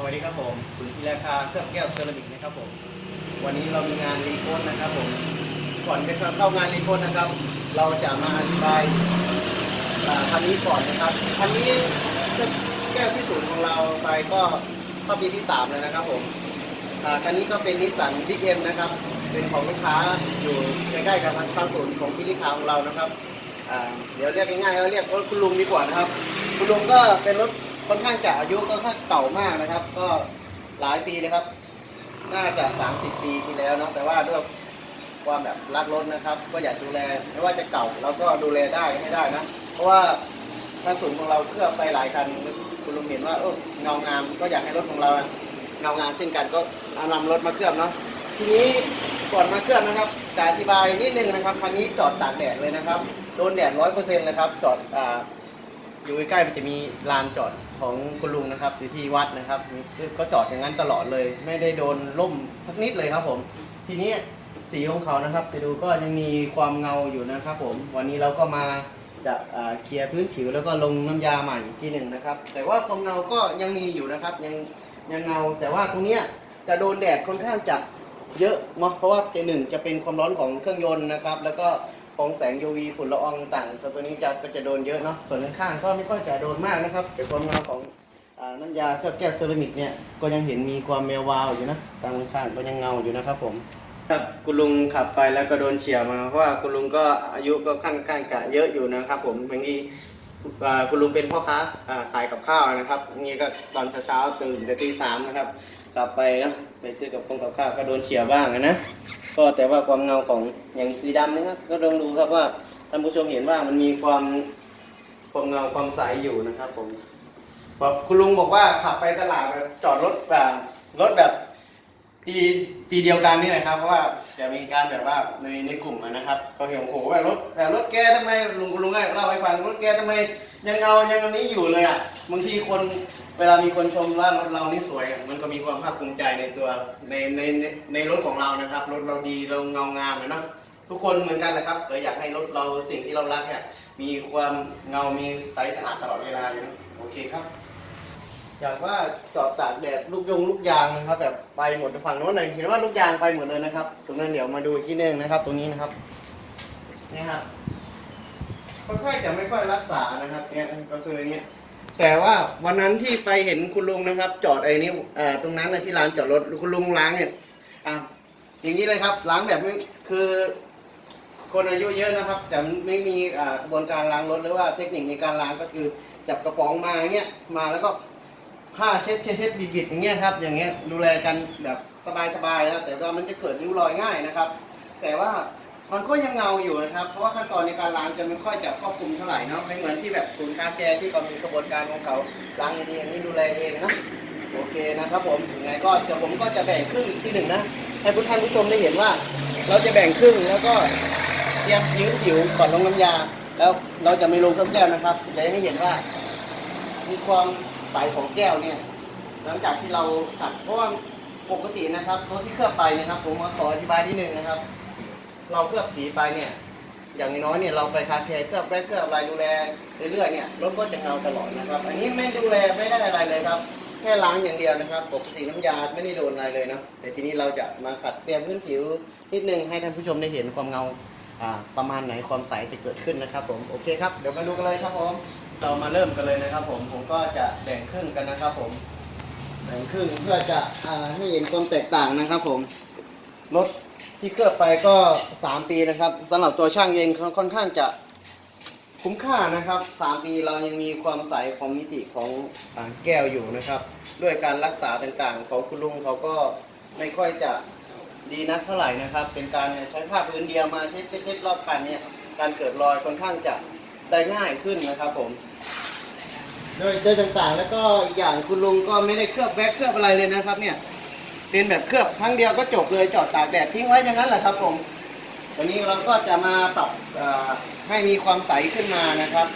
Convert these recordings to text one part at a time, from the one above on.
สวัสดีครับผมคุณธีราชาเครื่องแก้วเซรามิกนะครับผม วันนี้เรามีงานรีโคดนะครับผม ก่อนจะเข้างานรีโคดนะครับ เราจะมาอธิบายคันนี้ก่อนนะครับคันนี้แก้วที่ศูนย์ของเราไปก็เข้าปีที่สามแล้วนะครับผมคันนี้ก็เป็นนิสสันบิ๊กเอ็มนะครับ เป็นของลูกค้าอยู่ใกล้ๆกับทางศูนย์ของพิลิคาของเรานะครับ เดี๋ยวเรียกง่ายๆก็เรียกรถคุณลุงดีกว่านะครับ คุณลุงก็เป็นรถ ค่อนข้างจะอายุก็ค่อนข้างเก่ามากนะครับ ก็หลายปีนะครับ น่าจะ 30 ปีที่แล้วเนาะแต่ว่าด้วยความแบบรักรถนะครับ ก็อยากดูแลไม่ว่าจะเก่าเราก็ดูแลได้ให้ได้นะ เพราะว่าทางศูนย์ของเราเคลือบไปหลายคันคุณลุงเห็นว่าเออเงางามก็อยากให้รถของเราเงางามเช่นกันก็นำรถมาเคลือบเนาะทีนี้ก่อนมาเคลือบนะครับจะอธิบายนิดนึงนะครับคันนี้จอดตากแดดเลยนะครับโดนแดดร้อยเปอร์เซ็นต์เลยครับจอดอ่า อยู่ใกล้ๆมันจะมีลานจอดของคุณลุงนะครับอยู่ที่วัดนะครับก็จอดอย่างนั้นตลอดเลย ไม่ได้โดนล่มสักนิดเลยครับผม ทีนี้สีของเขานะครับจะดูก็ยังมีความเงาอยู่นะครับ ผม วันนี้เราก็มาจะเคลียร์พื้นผิวแล้วก็ลงน้ำยาใหม่ทีหนึ่งนะครับ แต่ว่าความเงาก็ยังมีอยู่นะครับ ยังยังเงา แต่ว่าตรงเนี้ยจะโดนแดดค่อนข้างจะเยอะเนาะเพราะว่าเจหนึ่งจะเป็นความร้อนของเครื่องยนต์นะครับ แล้วก็ ของแสง UV ฝุ่นละอองต่างๆตัวนี้จะก็จะโดนเยอะเนาะส่วนข้างๆก็ไม่ค่อยจะโดนมากนะครับแต่ความเงาของอน้ำยาเคลือบแก้วเซรามิกเนี่ยก็ยังเห็นมีความแมววาวอยู่นะตางข้างก็ยังเงาอยู่นะครับผมครับคุณลุงขับไปแล้วก็โดนเฉียวมาเพราะว่าคุณลุงก็อายุก็ค่อนข้างจะเยอะอยู่นะครับผมบางทีอ่าคุณลุงเป็นพ่อค้าขายกับข้าวนะครับนี่ก็ตอนเช้าตื่นแต่ตีสามนะครับกลับไปนะไปซื้อกับคงกับข้าวก็โดนเฉียวบ้างนะ ก็แต่ว่าความเงาของอย่างสีดำนะครับก็ลองดูครับว่าท่านผู้ชมเห็นว่ามันมีความความเงาความใสอยู่นะครับผมบอกคุณลุงบอกว่าขับไปตลาดจอดรถแบบรถแบบ ปีปีเดียวกันนี่แหละครับ เพราะว่าจะมีการแบบว่าในในกลุ่มอะนะครับ ก็เห็นโอ้โหแบบรถแบบรถแกทำไมลุงลุงก็เล่าให้ฟังรถแกทำไมยังเอายังอันนี้อยู่เลยอะบางทีคนเวลามีคนชมว่ารถเรานี่สวยอะมันก็มีความภาคภูมิใจในตัวในในในในรถของเรานะครับ รถเราดีเราเงางามอะเนาะทุกคนเหมือนกันแหละครับเราอยากให้รถเราสิ่งที่เรารักเนี่ยมีความเงา มีใสสะอาดตลอดเวลาอยู่นะโอเคครับ อย่างว่าจอดตากแดดลูกยงลูกยางนะครับ แบบไปหมดฝั่งโน้นเลยเห็นว่าลูกยางไปหมดเลยนะครับ ตรงนั้นเดี๋ยวมาดูอีกที่หนึงนะครับ ตรงนี้นะครับนี่ครับค่อยๆจะไม่ค่อยรักษานะครับเนี่ยก็คืออย่างเงี้ยแต่ว่าวันนั้นที่ไปเห็นคุณลุงนะครับ จอดไอ้นี่เอ่อตรงนั้นนะที่ร้านจอดรถคุณลุงล้างเนี่ยอะอย่างนี้เลยครับล้างแบบไม่คือ คนอายุเยอะนะครับจะไม่มีอ่ากระบวนการล้างรถหรือว่าเทคนิคในการล้างก็คือจับกระป๋องมาอย่างเงี้ยมาแล้วก็ ผ้าเช็ดเช็ดเช็ดบิดๆอย่างเงี้ยครับ อย่างเงี้ยดูแลกันแบบสบายๆนะครับแต่ว่ามันจะเกิดริ้วรอยง่ายนะครับ แต่ว่ามันก็ยังเงาอยู่นะครับ เพราะว่าขั้นตอนในการล้างจะไม่ค่อยจะครอบคลุมเท่าไหร่เนาะไม่เหมือนที่แบบศูนย์คาแคร์ที่เขามีกระบวนการของเขาล้างดีๆอันนี้ดูแลเองนะโอเคนะครับผมยังไงก็จะผมก็จะแบ่งครึ่งอีกที่หนึ่งนะให้ผู้ท่านผู้ชมได้เห็นว่า เราจะแบ่งครึ่งแล้วก็เตรียมผิวผิวก่อนลงน้ำยา แล้วเราจะไม่ลงเครื่องแก้วนะครับจะให้เห็นว่า มีความ ใสของแก้วเนี่ย หลังจากที่เราขัดเพราะว่าปกตินะครับรถที่เคลือบไปเนะครับผมมาขออธิบายนิดนึงนะครับ เราเคลือบสีไปเนี่ย อย่างน้อยๆเนี่ยเราไปคาแคร์เคลือบแป้งเคลือบอะไรดูแลเรื่อยๆเนี่ยรถก็จะเงาตลอดนะครับ อันนี้ไม่ดูแลไม่ได้อะไรเลยครับ แค่ล้างอย่างเดียวนะครับ ปกติน้ำยาไม่ได้โดนอะไรเลยนะแต่ทีนี้เราจะมาขัดเตรียมพื้นผิวนิดนึงให้ท่านผู้ชมได้เห็นความเงาอ่าประมาณไหนความใสจะเกิดขึ้นนะครับผมโอเคครับเดี๋ยวมาดูกันเลยครับผม เรามาเริ่มกันเลยนะครับ ผมผมก็จะแบ่งครึ่งกันนะครับ ผม แบ่งครึ่งเพื่อจะอ่าให้เห็นความแตกต่างนะครับ ผมรถที่เคลือบไปก็ 3 ปีนะครับสำหรับตัวช่างเองค่อนข้างจะคุ้มค่านะครับ 3 ปีเรายังมีความใสของมิติของอ่าแก้วอยู่นะครับ ด้วยการรักษาต่างๆ ของคุณลุงเขาก็ไม่ค่อยจะดีนักเท่าไหร่นะครับ เป็นการใช้ผ้าพื้นเดียวมาเช็ดเช็ดรอบกันเนี่ยการเกิดรอยค่อนข้างจะได้ง่ายขึ้นนะครับผม โดยโดยต่างๆ แล้วก็อีกอย่างคุณลุงก็ไม่ได้เคลือบแว็กเคลือบอะไรเลยนะครับ เนี่ย เป็นแบบเคลือบครั้งเดียวก็จบเลยจอดตากแดดทิ้งไว้อย่างนั้นแหละครับผมวันนี้เราก็จะมาปรับเอ่อให้มีความใสขึ้นมานะครับ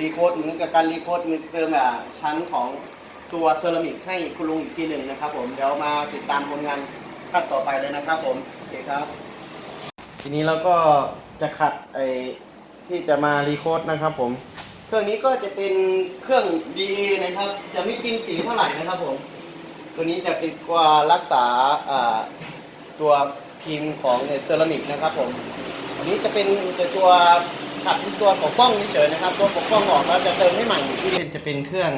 รีโคดเหมือนกับการรีโคดมีเติมอะชั้นของตัวเซรามิกให้คุณลุงอีกทีหนึ่งนะครับผมเดี๋ยวมาติดตามผลงานขั้นต่อไปเลยนะครับผมโอเคครับ ทีนี้เราก็จะขัดไอ้ที่จะมารีโคดนะครับผม เครื่องนี้ก็จะเป็นเครื่อง DA นะครับ จะไม่กินสีเท่าไหร่นะครับผม ตัวนี้จะเป็นตัวรักษาตัวพิมพ์ของเซรามิกนะครับผม อันนี้จะเป็นตัวขัดตัวปกป้องเฉยนะครับ ตัวปกป้องออกแล้วจะเติมให้ใหม่ที่จะเป็นเครื่อง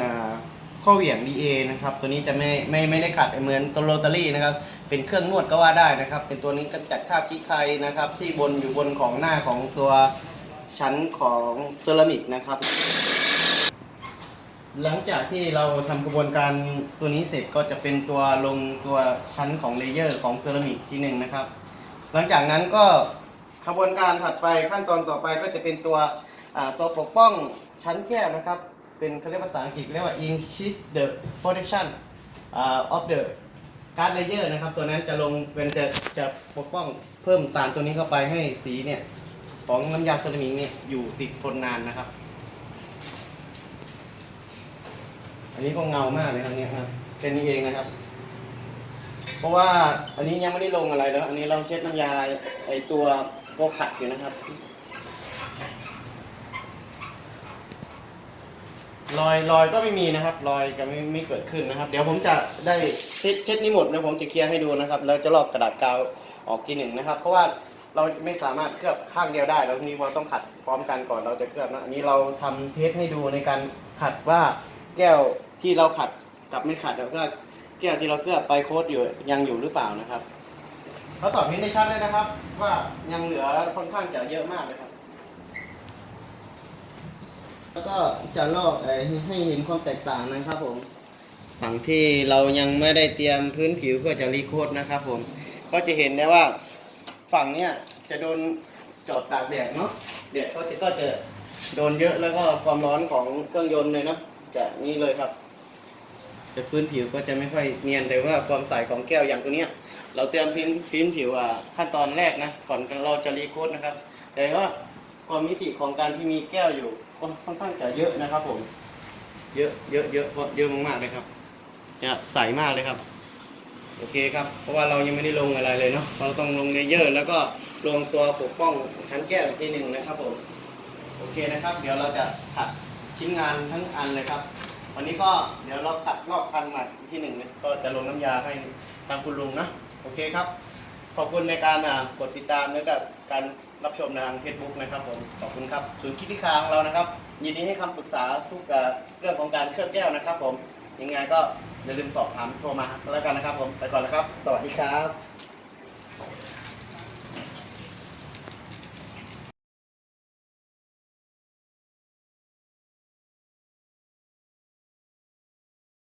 ข้อเหวี่ยง DA นะครับ ตัวนี้จะไม่ไม่ไม่ได้ขัดเหมือนตัวโรตารี่นะครับ เป็นเครื่องนวดก็ว่าได้นะครับ เป็นตัวนี้กำจัดคราบขี้ใครนะครับ ที่บนอยู่บนของหน้าของตัว ชั้นของเซรามิกนะครับ หลังจากที่เราทำกระบวนการตัวนี้เสร็จก็จะเป็นตัวลงตัวชั้นของเลเยอร์ของเซรามิกทีหนึ่งนะครับ หลังจากนั้นก็กระบวนการถัดไปขั้นตอนต่อไปก็จะเป็นตัวตัวปกป้องชั้นแก้วนะครับ เป็นเขาเรียกภาษาอังกฤษเรียกว่า increase the protection of the card layer นะครับ ตัวนั้นจะลงเป็นจะจะปกป้องเพิ่มสารตัวนี้เข้าไปให้สีเนี่ย ของน้ำยาเซรามิกเนี่ยอยู่ติดทนนานนะครับ อันนี้ก็เงามากเลยครับเนี่ยครับแค่นี้เองนะครับ เพราะว่าอันนี้ยังไม่ได้ลงอะไรแล้ว อันนี้เราเช็ดน้ำยาไอตัวโปขัดอยู่นะครับรอยรอยก็ไม่มีนะครับ รอยก็ไม่ไม่เกิดขึ้นนะครับ เดี๋ยวผมจะได้เช็ดเช็ดนี้หมดแล้วผมจะเคลียร์ให้ดูนะครับ แล้วจะลอกกระดาษกาวออกทีหนึ่งนะครับ เพราะว่า เราไม่สามารถเคลือบข้างเดียวได้เราทีนี้เราต้องขัดพร้อมกันก่อนเราจะเคลือบนะอันนี้เราทำเทสให้ดูในการขัดว่าแก้วที่เราขัดกับไม่ขัดแล้วก็แก้วที่เราเคลือบไปโค้ดอยู่ยังอยู่หรือเปล่านะครับเขาตอบนี้ได้ชัดเลยนะครับ ว่ายังเหลือค่อนข้างจะเยอะมากเลยครับ แล้วก็จะลอกเอ่อให้เห็นความแตกต่างนะครับผม ฝั่งที่เรายังไม่ได้เตรียมพื้นผิวเพื่อจะรีโคดนะครับผม ก็จะเห็นได้ว่า ฝั่งเนี้ยจะโดนจอดตากแดดเนาะแดดก็จะก็จะโดนเยอะแล้วก็ความร้อนของเครื่องยนต์เลยเนาะจะนี่เลยครับแต่พื้นผิวก็จะไม่ค่อยเนียนแต่ว่าความใสของแก้วอย่างตัวเนี้ย เราเตรียมพื้นพื้นผิวอะขั้นตอนแรกนะก่อนเราจะรีโคดนะครับ แต่ว่าความมิติของการที่มีแก้วอยู่ก็ค่อนข้างจะเยอะนะครับผม เยอะเยอะเยอะเยอะมากๆเลยครับเนี่ยใสมากเลยครับ โอเคครับ เพราะว่าเรายังไม่ได้ลงอะไรเลยเนาะเราต้องลงเลเยอร์ แล้วก็ลงตัวปกป้องชั้นแก้วอีกทีหนึ่งนะครับผมโอเคนะครับ เดี๋ยวเราจะขัดชิ้นงานทั้งอันเลยครับ วันนี้ก็เดี๋ยวเราขัดรอบคันใหม่อีกที่หนึ่งเลยก็จะลงน้ำยาให้ทางคุณลุงนะโอเคครับ ขอบคุณในการกดติดตามและกับการรับชมทาง Facebook นะครับผมขอบคุณครับศูนย์คิดที่คางเรานะครับ ยินดีให้คำปรึกษาทุกเรื่องของการเคลือบแก้วนะครับ ผมยังไงก็ อย่าลืมสอบถามโทรมาแล้วกันนะครับผม ไปก่อนนะครับ สวัสดีครับ